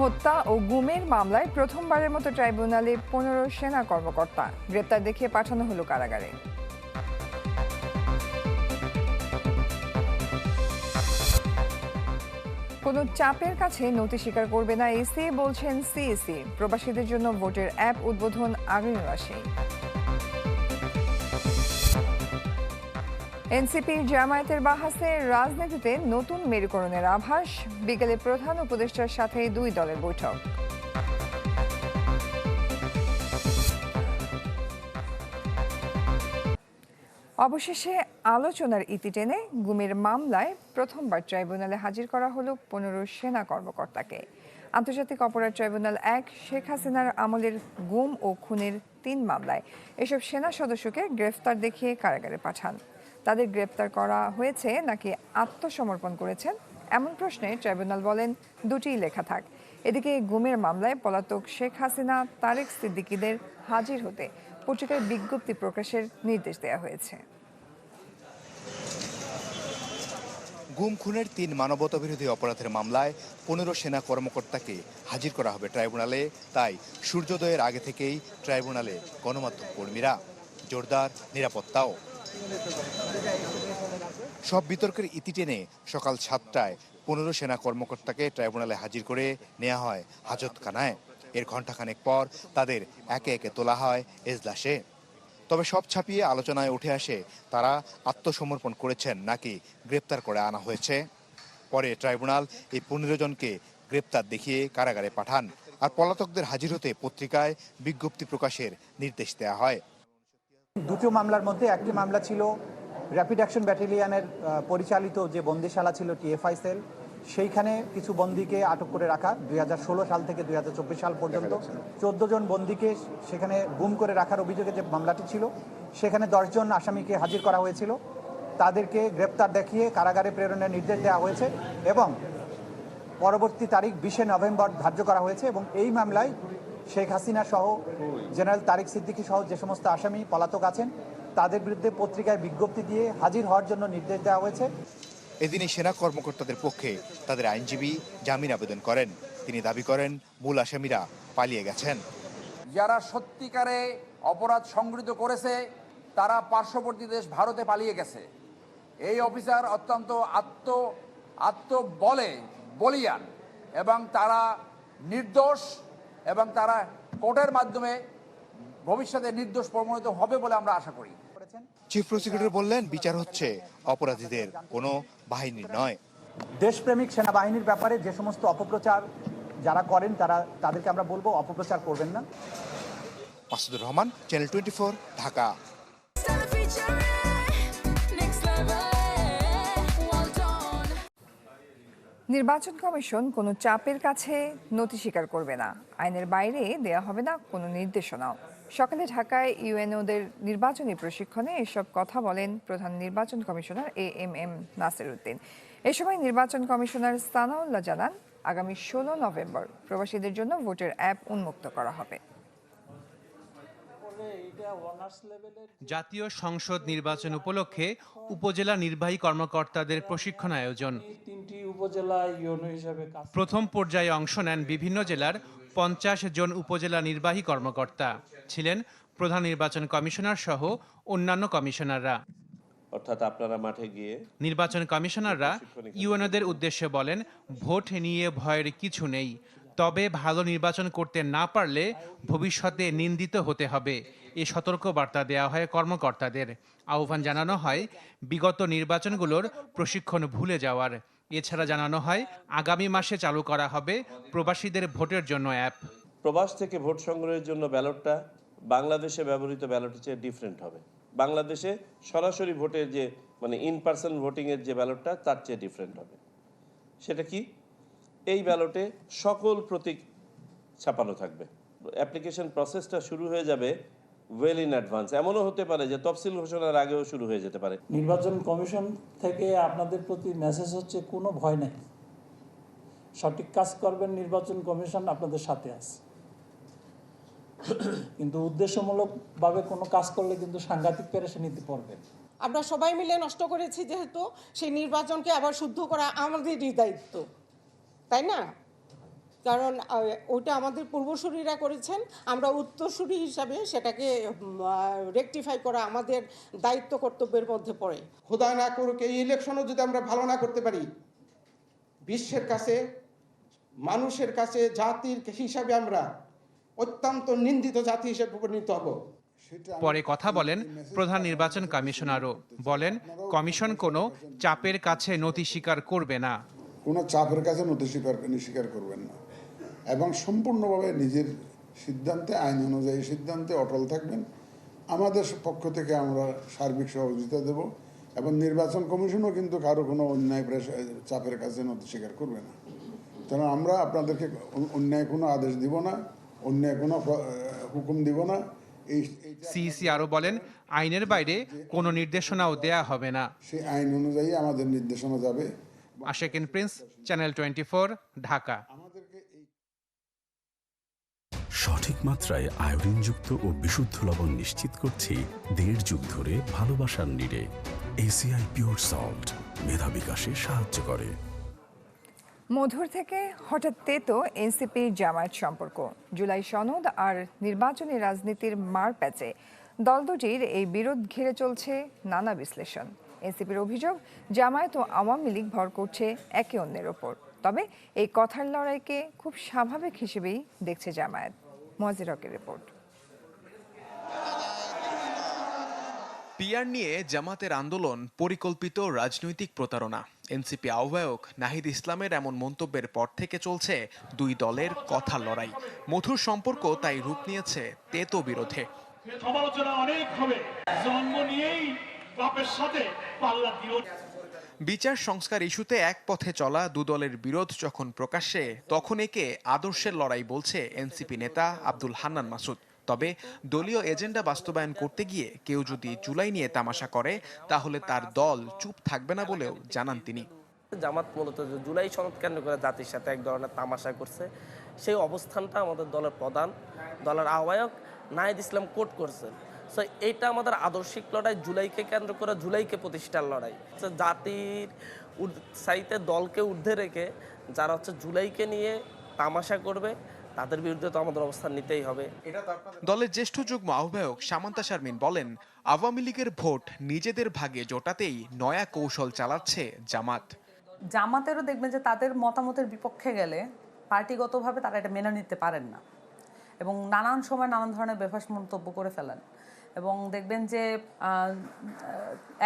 হত্যা ও গুমের মামলায় প্রথমবারের মতো ট্রাইব্যুনালে পনেরো সেনা কর্মকর্তা গ্রেপ্তার দেখিয়ে পাঠানো হলো কারাগারে। কোনো চাপের কাছে নথি স্বীকার করবে না এসি, বলছেন সিএসি। প্রবাসীদের জন্য ভোটের অ্যাপ উদ্বোধন আগামী মাসেই। এনসিপি জামায়াতের বাহাসে রাজনীতিতে নতুন মেরুকরণের আভাস। বিকেলে প্রধান উপদেষ্টার সাথে দুই দলের বৈঠক। অবশেষে আলোচনার ইতি টেনে গুমের মামলায় প্রথমবার ট্রাইব্যুনালে হাজির করা হলো পনেরো সেনা কর্মকর্তাকে। আন্তর্জাতিক অপরাধ ট্রাইব্যুনাল এক, শেখ হাসিনার আমলের গুম ও খুনের তিন মামলায়। এসব সেনা সদস্যকে গ্রেফতার দেখিয়ে কারাগারে পাঠান। তাদের গ্রেপ্তার করা হয়েছে নাকি আত্মসমর্পণ করেছেন? এমন প্রশ্নে ট্রাইব্যুনাল বলেন দুটিই লেখা থাক। এদিকে গুমের মামলায় পলাতক শেখ হাসিনা, তারেক সিদ্দিকীদের হাজির হতে পত্রিকায় বিজ্ঞপ্তি প্রকাশের নির্দেশ দেওয়া হয়েছে। গুম খুনের তিন মানবতাবিরোধী অপরাধের মামলায় পনেরো সেনা কর্মকর্তাকে হাজির করা হবে ট্রাইব্যুনালে। তাই সূর্যোদয়ের আগে থেকেই ট্রাইব্যুনালে গণমাধ্যম কর্মীরা, জোরদার নিরাপত্তাও সব বিতর্কের ইতি টেনে সকাল সাতটায় পনেরো সেনা কর্মকর্তাকে ট্রাইব্যুনালে হাজির করে নেওয়া হয় হাজতখানায়। এর ঘণ্টাখানেক পর তাদের একে একে তোলা হয় এজলাসে। তবে সব ছাপিয়ে আলোচনায় উঠে আসে, তারা আত্মসমর্পণ করেছেন নাকি গ্রেপ্তার করে আনা হয়েছে। পরে ট্রাইব্যুনাল এই পনেরো জনকে গ্রেপ্তার দেখিয়ে কারাগারে পাঠান। আর পলাতকদের হাজির হতে পত্রিকায় বিজ্ঞপ্তি প্রকাশের নির্দেশ দেওয়া হয়। দুটো মামলার মধ্যে একটি মামলা ছিল র্যাপিড অ্যাকশন ব্যাটালিয়ানের পরিচালিত যে বন্দিশালা ছিল টিএফআই সেল সেইখানে কিছু বন্দিকে আটক করে রাখা দুই হাজার ষোলো সাল থেকে দুই হাজার চব্বিশ সাল পর্যন্ত। চোদ্দ জন বন্দিকে সেখানে গুম করে রাখার অভিযোগে যে মামলাটি ছিল সেখানে দশজন আসামিকে হাজির করা হয়েছিল। তাদেরকে গ্রেপ্তার দেখিয়ে কারাগারে প্রেরণের নির্দেশ দেওয়া হয়েছে এবং পরবর্তী তারিখ বিশে নভেম্বর ধার্য করা হয়েছে এবং এই মামলায় শেখ হাসিনা সহ জেনারেল তারিক সিদ্দিকী সহ যে সমস্ত আসামি পলাতক আছেন তাদের বিরুদ্ধে পত্রিকায় বিজ্ঞপ্তি দিয়ে হাজির হওয়ার জন্য নির্দেশ দেওয়া হয়েছে। এদিনই সেনা কর্মকর্তাদের পক্ষে তাদের আইনজীবী জামিন আবেদন করেন। তিনি দাবি করেন মূল আসামিরা পালিয়ে গেছেন। যারা সত্যিকারে অপরাধ সংগৃহীত করেছে তারা পার্শ্ববর্তী দেশ ভারতে পালিয়ে গেছে। এই অফিসার অত্যন্ত আত্ম আত্মবলে বলিয়ান এবং তারা নির্দোষ এবং তারা কোর্টের মাধ্যমে ভবিষ্যতে নির্দোষ প্রমাণিত হবে বলে আমরা আশা করি। চিফ প্রসিকিউটর বললেন বিচার হচ্ছে অপরাধীদের। কোনো বাহিনীর নয়। দেশপ্রেমিক সেনাবাহিনীর ব্যাপারে যে সমস্ত অপপ্রচার যারা করেন তারা তাদেরকে আমরা বলব অপপ্রচার করবেন না। Masudur Rahman channel twenty Dhaka. নির্বাচন কমিশন কোনো চাপের কাছে নথি স্বীকার করবে না। আইনের বাইরে দেয়া হবে না কোনো নির্দেশনাও। সকালে ঢাকায় ইউএনওদের নির্বাচনী প্রশিক্ষণে এসব কথা বলেন প্রধান নির্বাচন commissioner A M M Nasir Uddin এ সময় নির্বাচন কমিশনার সানাউল্লাহ জানান, আগামী ষোলো নভেম্বর প্রবাসীদের জন্য ভোটের অ্যাপ উন্মুক্ত করা হবে। জাতীয় সংসদ নির্বাচন উপলক্ষে উপজেলা নির্বাহী কর্মকর্তাদের প্রশিক্ষণ আয়োজন। তিনটি উপজেলা ইউনো হিসাবে প্রথম পর্যায়ে অংশ নেন বিভিন্ন জেলার পঞ্চাশ জন উপজেলা নির্বাহী কর্মকর্তা। ছিলেন প্রধান নির্বাচন কমিশনার সহ অন্যান্য কমিশনাররা। অর্থাৎ আপনারা মাঠে গিয়ে নির্বাচন কমিশনাররা ইউএনওদের উদ্দেশ্যে বলেন ভোট নিয়ে ভয়ের কিছু নেই। তবে ভালো নির্বাচন করতে না পারলে ভবিষ্যতে নিন্দিত হতে হবে। এ সতর্ক বার্তা দেওয়া হয় কর্মকর্তাদের। আহ্বান জানানো হয় বিগত নির্বাচনগুলোর প্রশিক্ষণ ভুলে যাওয়ার। এছাড়া জানানো হয় আগামী মাসে চালু করা হবে প্রবাসীদের ভোটের জন্য অ্যাপ। প্রবাস থেকে ভোট সংগ্রহের জন্য ব্যালটটা বাংলাদেশে ব্যবহৃত ব্যালটের চেয়ে ডিফারেন্ট হবে। বাংলাদেশে সরাসরি ভোটের যে মানে ইন পার্সন ভোটিংয়ের যে ব্যালটটা, তার চেয়ে ডিফারেন্ট হবে। সেটা কি? এই ব্যালটে সকল প্রতীক ছাপানো থাকবে। অ্যাপ্লিকেশন প্রসেসটা শুরু হয়ে যাবে ওয়েল ইন অ্যাডভান্স এমনও হতে পারে যে তফসিল ঘোষণার আগেও শুরু হয়ে যেতে পারে। নির্বাচন কমিশন থেকে আপনাদের প্রতি মেসেজ হচ্ছে কোনো ভয় নেই। সঠিক কাজ করবেন নির্বাচন কমিশন আপনাদের সাথে আছে। কিন্তু উদ্দেশ্যমূলকভাবে কোনো কাজ করলে কিন্তু সাংঘাতিক পেরেশানিতে পড়বেন। আমরা সবাই মিলে নষ্ট করেছি যেহেতু সেই নির্বাচনকে আবার শুদ্ধ করা আমাদেরই দায়িত্ব। তাই না? কারণ ওটা আমাদের পূর্বসূরীরা করেছেন। আমরা উত্তরসূরি হিসাবে সেটাকে রেকটিফাই করা আমাদের দায়িত্ব কর্তব্যের মধ্যে পড়ে। খোদা না করুক এই ইলেকশনও যদি আমরা ভালো না করতে পারি বিশ্বের কাছে মানুষের কাছে জাতির হিসাবে আমরা অত্যন্ত নিন্দিত জাতি হিসেবে পরিণত হব। পরে কথা বলেন প্রধান নির্বাচন কমিশনারও। বলেন কমিশন কোনো চাপের কাছে নথি স্বীকার করবে না। কোনো চাপের কাছে নথি স্বীকার স্বীকার করবেন না। এবং সম্পূর্ণভাবে নিজের সিদ্ধান্তে আইন অনুযায়ী সিদ্ধান্তে অটল থাকবেন। আমাদের পক্ষ থেকে আমরা সার্বিক সহযোগিতা দেব এবং নির্বাচন কমিশনও কিন্তু কারও কোনো অন্যায় চাপের কাছে নথি স্বীকার করবে না। কারণ আমরা আপনাদেরকে অন্যায় কোনো আদেশ দিব না অন্যায় কোনো হুকুম দিব না। এই সিইসি আরও বলেন আইনের বাইরে কোনো নির্দেশনাও দেয়া হবে না। সেই আইন অনুযায়ী আমাদের নির্দেশনা যাবে। Ashekin Prince channel twenty Dhaka সঠিক মাত্রায় আয়োডিনযুক্ত ও বিশুদ্ধ লবণ নিশ্চিত করছি দেড় যুগ ধরে ভালোবাসার নিরে এসিআই পিওর সল্ট মেধা বিকাশে সাহায্য করে। মধুর থেকে হঠাৎ তেতো এনসিপি জামায়াত সম্পর্ক। জুলাই সনদ আর নির্বাচনী রাজনীতির মার প্যাচে দল দুটির এই বিরোধ ঘিরে চলছে নানা বিশ্লেষণ। এনসিপির অভিযোগ জামায়াত ও আওয়ামী লীগ ভর করছে একে অন্যের ওপর। তবে এই কথার লড়াইকে খুব স্বাভাবিক হিসেবেই দেখছে জামায়াত। মজির হকের রিপোর্ট। পিয়ার নিয়ে জামাতের আন্দোলন পরিকল্পিত রাজনৈতিক প্রতারণা। এনসিপি আহ্বায়ক নাহিদ ইসলামের এমন মন্তব্যের পর থেকে চলছে দুই দলের কথা লড়াই। মধুর সম্পর্ক তাই রূপ নিয়েছে তেতো বিরোধে। সমালোচনা অনেক হবে। জন্ম নিয়েই বাপের সাথে পাল্লা দিও বিচার সংস্কার ইস্যুতে এক পথে চলা দু দলের বিরোধ যখন প্রকাশ্যে তখন একে আদর্শের লড়াই বলছে এনসিপি নেতা আব্দুল হান্নান মাসুদ। তবে দলীয় এজেন্ডা বাস্তবায়ন করতে গিয়ে কেউ যদি জুলাই নিয়ে তামাশা করে তাহলে তার দল চুপ থাকবে না বলেও জানান তিনি। জামাত মূলত জুলাই সনদ কেন্দ্র করে জাতির সাথে এক ধরনের তামাশা করছে সেই অবস্থানটা আমাদের দলের প্রধান দলের আহ্বায়ক নাহিদ ইসলাম কোট করছেন। সো এইটা আমাদের আদর্শিক লড়াই জুলাইকে কেন্দ্র করে জুলাইকে প্রতিষ্ঠার লড়াই। জাতির সাইতে দলকে ঊর্ধ্বে রেখে যারা হচ্ছে জুলাইকে নিয়ে তামাশা করবে তাদের বিরুদ্ধে তো আমাদের অবস্থান নিতেই হবে। দলের জ্যেষ্ঠ যুগ্ম আহ্বায়ক সামান্তা শারমিন বলেন আওয়ামী লীগের ভোট নিজেদের ভাগে জোটাতেই নয়া কৌশল চালাচ্ছে জামাত। জামাতেরও দেখবেন যে তাদের মতামতের বিপক্ষে গেলে পার্টিগতভাবে তারা এটা মেনে নিতে পারেন না। এবং নানান সময় নানান ধরনের বেফাস মন্তব্য করে ফেলেন। এবং দেখবেন যে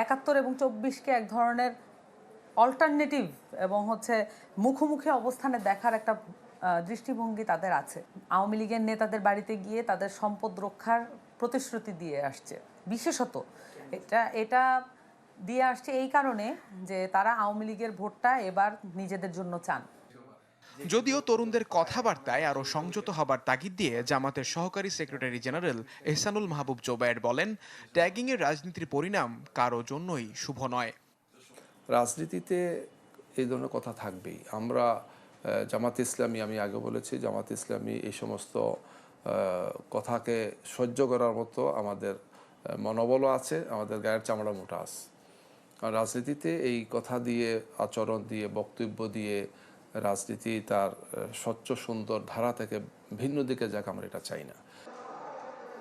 একাত্তর এবং চব্বিশকে এক ধরনের অল্টারনেটিভ এবং হচ্ছে মুখোমুখি অবস্থানে দেখার একটা দৃষ্টিভঙ্গি তাদের আছে। আওয়ামী লীগের নেতাদের বাড়িতে গিয়ে তাদের সম্পদ রক্ষার প্রতিশ্রুতি দিয়ে আসছে। বিশেষত এটা এটা দিয়ে আসছে এই কারণে যে তারা আওয়ামী লীগের ভোটটা এবার নিজেদের জন্য চান। যদিও তরুণদের কথাবার্তায় আরও সংযত হবার তাগিদ দিয়ে জামাতের সহকারী সেক্রেটারি জেনারেল এহসানুল মাহবুব জোবায়ের বলেন, ট্যাগিংয়ের রাজনীতির পরিণাম কারও জন্যই শুভ নয়। রাজনীতিতে এই ধরনের কথা থাকবেই। আমরা জামাত ইসলামী, আমি আগে বলেছি, জামাত ইসলামী এই সমস্ত কথাকে সহ্য করার মতো আমাদের মনোবলও আছে, আমাদের গায়ের চামড়া মোটা আছে। আর রাজনীতিতে এই কথা দিয়ে, আচরণ দিয়ে, বক্তব্য দিয়ে রাজনীতি তার স্বচ্ছ, সুন্দর ধারা থেকে ভিন্ন দিকে যাক আমরা, এটা চাই না।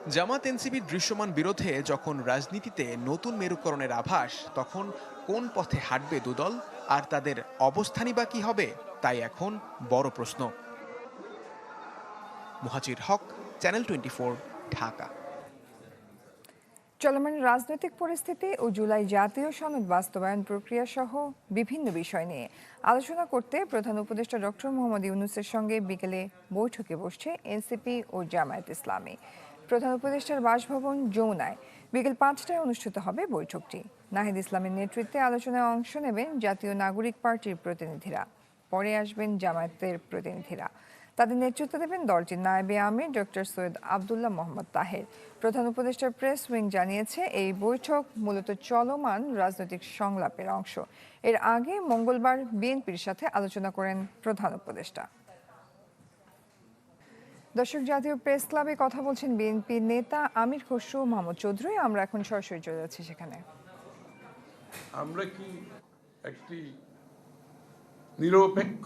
জামাত এনসিপির দৃশ্যমান বিরোধে যখন রাজনীতিতে নতুন মেরুকরণের আভাস, তখন কোন পথে হাঁটবে দুদল? আর তাদের অবস্থানই বা কি হবে? তাই এখন বড় প্রশ্ন। Muhajir Haque, channel twenty Dhaka. চলমান রাজনৈতিক পরিস্থিতি ও জুলাই জাতীয় সনদ বাস্তবায়ন প্রক্রিয়া সহ বিভিন্ন বিষয় নিয়ে আলোচনা করতে প্রধান উপদেষ্টা ডক্টর মোহাম্মদ ইউনুসের সঙ্গে বিকেলে বৈঠকে বসছে এনসিপি ও জামায়াত ইসলামী। প্রধান উপদেষ্টার বাসভবন যমুনায় বিকেল পাঁচটায় অনুষ্ঠিত হবে বৈঠকটি। নাহিদ ইসলামের নেতৃত্বে আলোচনায় অংশ নেবেন জাতীয় নাগরিক পার্টির প্রতিনিধিরা। পরে আসবেন জামায়াতের প্রতিনিধিরা। তাদের নেতৃত্ব দেবেন দলটির নায়েবে আমির, ডক্টর সৈয়দ আবদুল্লাহ মোহাম্মদ তাহের। প্রধান উপদেষ্টার প্রেস উইং জানিয়েছে, এই বৈঠক মূলত চলমান রাজনৈতিক সংলাপের অংশ। এর আগে মঙ্গলবার বিএনপির সাথে আলোচনা করেন প্রধান উপদেষ্টা। দর্শক, জাতীয় প্রেস ক্লাবে কথা বলছেন বিএনপি নেতা আমির খসরু মোহাম্মদ চৌধুরী। আমরা এখন সরাসরি চলে যাচ্ছি সেখানে। আমরা কি একটি নিরপেক্ষ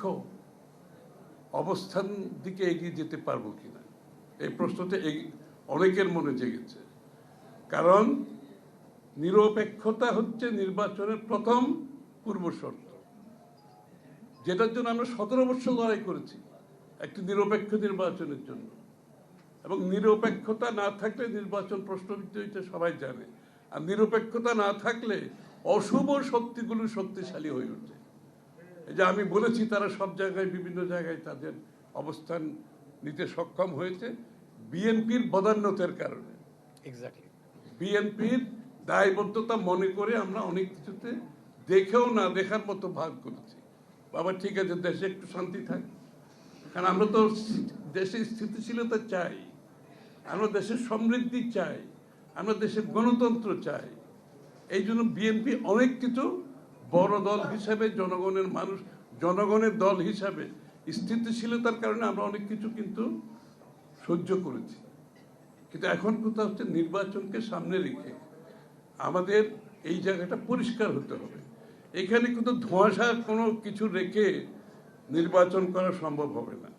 অবস্থান দিকে এগিয়ে যেতে পারব কিনা? এই প্রশ্নটা অনেকের মনে জেগেছে। কারণ নিরপেক্ষতা হচ্ছে নির্বাচনের প্রথম পূর্ব শর্ত। যেটার জন্য আমরা সতেরো বছর লড়াই করেছি একটি নিরপেক্ষ নির্বাচনের জন্য। এবং নিরপেক্ষতা না থাকলে নির্বাচন প্রশ্নবিদ্ধ হইতে সবাই জানে। আর নিরপেক্ষতা না থাকলে অশুভ শক্তিগুলো শক্তিশালী হয়ে ওঠে যে আমি বলেছি তারা সব জায়গায় বিভিন্ন জায়গায় তাদের অবস্থান নিতে সক্ষম হয়েছে বিএনপির বদান্যতের কারণে। এক্স্যাক্টলি বিএনপির দায়বদ্ধতা মনে করে আমরা অনেক কিছুতে দেখেও না দেখার মতো ভাগ করেছি। বাবা ঠিক আছে দেশে একটু শান্তি থাক। কারণ আমরা তো দেশে স্থিতিশীলতা চাই আমরা দেশের সমৃদ্ধি চাই আমরা দেশের গণতন্ত্র চাই। এই জন্য বিএনপি অনেক কিছু বড় দল হিসাবে জনগণের মানুষ, জনগণের দল হিসাবে স্থিতিশীলতার কারণে আমরা অনেক কিছু কিন্তু সহ্য করেছি। কিন্তু এখন কথা হচ্ছে নির্বাচনকে সামনে রেখে আমাদের এই জায়গাটা পরিষ্কার হতে হবে। এখানে কিন্তু ধোঁয়াশা কোনো কিছু রেখে নির্বাচন করা সম্ভব হবে না।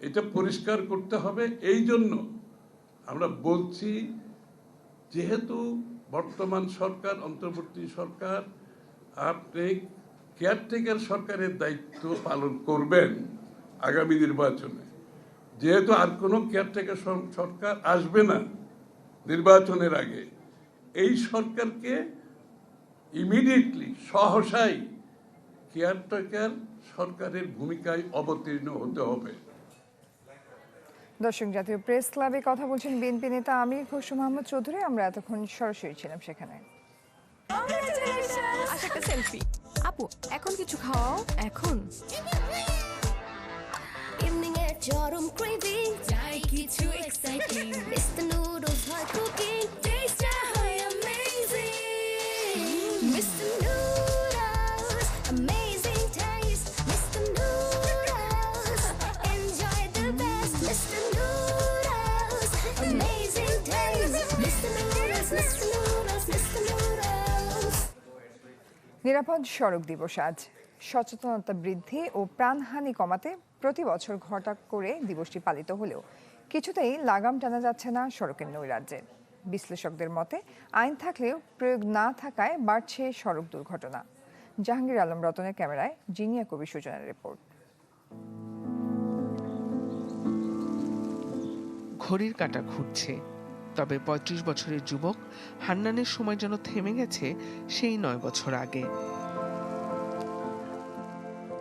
এটা পরিষ্কার করতে হবে। এই জন্য আমরা বলছি, যেহেতু বর্তমান সরকার, অন্তর্বর্তী সরকার আপনি কেয়ারটেকার সরকারের দায়িত্ব পালন করবেন আগামী নির্বাচনে। যেহেতু আর কোনো কেয়ারটেকার সরকার আসবে না নির্বাচনের আগে এই সরকারকে ইমিডিয়েটলি সহসাই কেয়ারটেকার সরকারের ভূমিকায় অবতীর্ণ হতে হবে। দর্শক জাতীয় প্রেস ক্লাবে কথা বলছেন বিএনপি নেতা আমির খসরু মাহমুদ চৌধুরী। আমরা এতক্ষণ সরাসরি ছিলাম সেখানে। একটা সেলফি আপু এখন কিছু খাওয়াও এখন ইভিনিং এর চরম ক্রেভিং চাই কিছু এক্সাইটিং মিস্টার নুডলস হয় কুকিং টেস্ট হয় অ্যামেজিং মিস্টার নুডলস নিরাপদ সড়ক দিবস আজ। সচেতনতা বৃদ্ধি ও প্রাণহানি কমাতে প্রতি বছর ঘটা করে দিবসটি পালিত হলেও কিছুতেই লাগাম টানা যাচ্ছে না সড়কের নৈরাজ্যে। বিশ্লেষকদের মতে, আইন থাকলেও প্রয়োগ না থাকায় বাড়ছে সড়ক দুর্ঘটনা। জাহাঙ্গীর আলম রতনের ক্যামেরায় জিনিয়া কবি সূচনার রিপোর্ট। ঘড়ির কাঁটা ঘুরছে। তবে ৩৫ বছরের যুবক হান্নানের সময় যেন থেমে গেছে সেই নয় বছর আগে।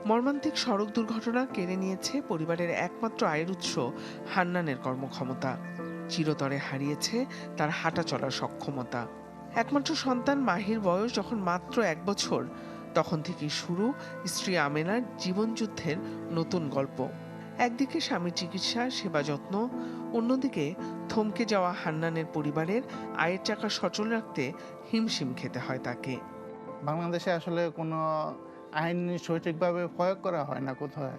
মর্মান্তিক সড়ক দুর্ঘটনা কেড়ে নিয়েছে পরিবারের একমাত্র আয়ের উৎস হান্নানের কর্মক্ষমতা। চিরতরে হারিয়েছে তার হাঁটা চলার সক্ষমতা। একমাত্র সন্তান মাহির বয়স যখন মাত্র এক বছর, তখন থেকেই শুরু স্ত্রী আমেনার জীবনযুদ্ধের নতুন গল্প। একদিকে স্বামীর চিকিৎসা, সেবা যত্ন অন্যদিকে থমকে যাওয়া হান্নানের পরিবারের আয়ের চাকা সচল রাখতে হিমশিম খেতে হয় তাকে। বাংলাদেশে আসলে কোনো আইন সঠিকভাবে প্রয়োগ করা হয় না কোথাও।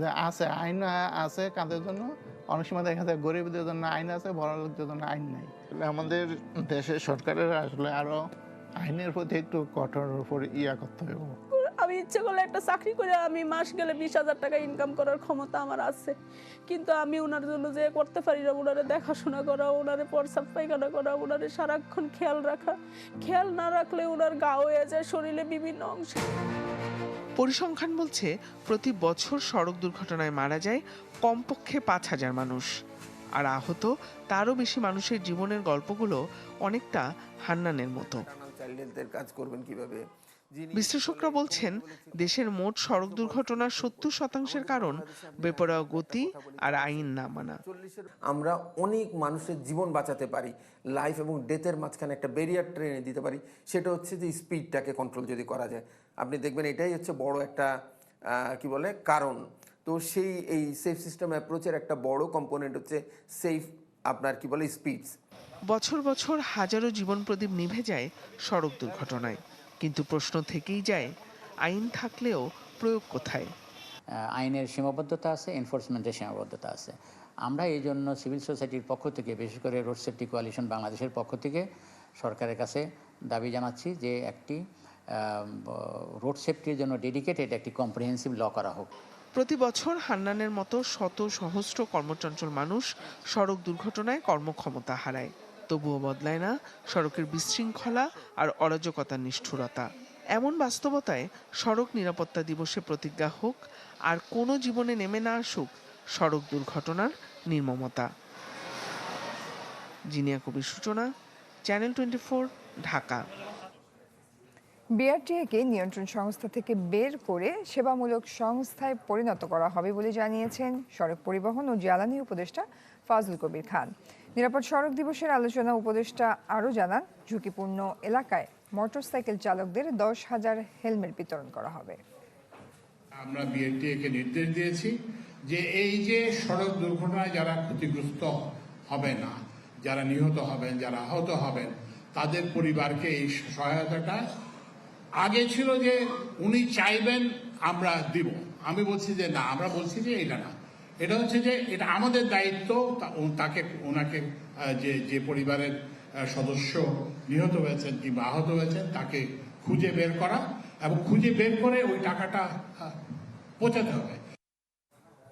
যে আছে আইন আছে কাদের জন্য? অনেক সময় দেখা যায় গরিবদের জন্য আইন আছে বড় লোকদের জন্য আইন নেই। আমাদের দেশের সরকারের আসলে আরও আইনের প্রতি একটু কঠোর উপর ইয়া করতে হবে। আমি ইচ্ছে করলে একটা চাকরি করে আমি মাস গেলে বিশ হাজার টাকা ইনকাম করার ক্ষমতা আমার আছে। কিন্তু আমি ওনার জন্য যে করতে পারি না ওনারে দেখাশোনা করা ওনারে পরসাপ পায়খানা করা ওনারে সারাক্ষণ খেয়াল রাখা। খেয়াল না রাখলে ওনার গা হয়ে যায় শরীরে বিভিন্ন অংশে। পরিসংখ্যান বলছে প্রতি বছর সড়ক দুর্ঘটনায় মারা যায় কমপক্ষে পাঁচ হাজার মানুষ। আর আহত তারও বেশি মানুষের জীবনের গল্পগুলো অনেকটা হান্নানের মতো। চাইল্ডদের কাজ করবেন কীভাবে? বিশ্লেষকরা বলছেন দেশের মোট সড়ক দুর্ঘটনার সত্তর শতাংশের কারণ বেপরোয়া গতি আর আইন না মানা। আমরা অনেক মানুষের জীবন বাঁচাতে পারি লাইফ এবং ডেথের মাঝখানে একটা ব্যারিয়ার ট্রেনে দিতে পারি সেটা হচ্ছে যে স্পিডটাকে কন্ট্রোল যদি করা যায়। আপনি দেখবেন এটাই হচ্ছে বড় একটা কি বলে কারণ। তো সেই এই সেফ সিস্টেম অ্যাপ্রোচের একটা বড় কম্পোনেন্ট হচ্ছে সেফ আপনার কি বলে স্পিডস বছর বছর হাজারো জীবন প্রদীপ নিভে যায় সড়ক দুর্ঘটনায়। কিন্তু প্রশ্ন থেকেই যায় আইন থাকলেও প্রয়োগ কোথায়? আইনের সীমাবদ্ধতা আছে এনফোর্সমেন্টের সীমাবদ্ধতা আছে। আমরা এই জন্য সিভিল সোসাইটির পক্ষ থেকে বিশেষ করে রোড সেফটি কোয়ালিশন বাংলাদেশের পক্ষ থেকে সরকারের কাছে দাবি জানাচ্ছি যে একটি রোড সেফটির জন্য ডেডিকেটেড একটি কম্প্রিহেন্সিভ ল করা হোক। প্রতি বছর হান্নানের মতো শত সহস্র কর্মচঞ্চল মানুষ সড়ক দুর্ঘটনায় কর্মক্ষমতা হারায়। তবুও বদলায় না সড়কের বিশৃঙ্খলা আর অরাজকতার নিষ্ঠুরতা। এমন বাস্তবতায় সড়ক নিরাপত্তা দিবসে প্রতিজ্ঞা হোক, আর কোনো জীবনে নেমে না আসুক সড়ক দুর্ঘটনার নির্মমতা। Zinia Kabir Suchona, channel twenty four, Dhaka. বিআরটিএকে নিয়ন্ত্রণ সংস্থা থেকে বের করে সেবামূলক সংস্থায় পরিণত করা হবে বলে জানিয়েছেন সড়ক পরিবহন ও জ্বালানি উপদেষ্টা ফাজল কবির খান। নিরাপদ সড়ক দিবসের আলোচনা উপদেষ্টা আরও জানান, ঝুঁকিপূর্ণ এলাকায় মোটরসাইকেল চালকদের দশ হাজার হেলমেট বিতরণ করা হবে। আমরা বিএনটিএকে নির্দেশ দিয়েছি যে এই যে সড়ক দুর্ঘটনায় যারা ক্ষতিগ্রস্ত হবে না, যারা নিহত হবেন, যারা আহত হবেন, তাদের পরিবারকে এই সহায়তাটা আগে ছিল যে উনি চাইবেন আমরা দিব। আমি বলছি যে না, আমরা বলছি যে এটা না। এটা হচ্ছে যে এটা আমাদের দায়িত্ব তাকে, ওনাকে যে যে পরিবারের সদস্য নিহত হয়েছেন কিংবা আহত হয়েছেন, তাকে খুঁজে বের করা এবং খুঁজে বের করে ওই টাকাটা পৌঁছাতে হবে।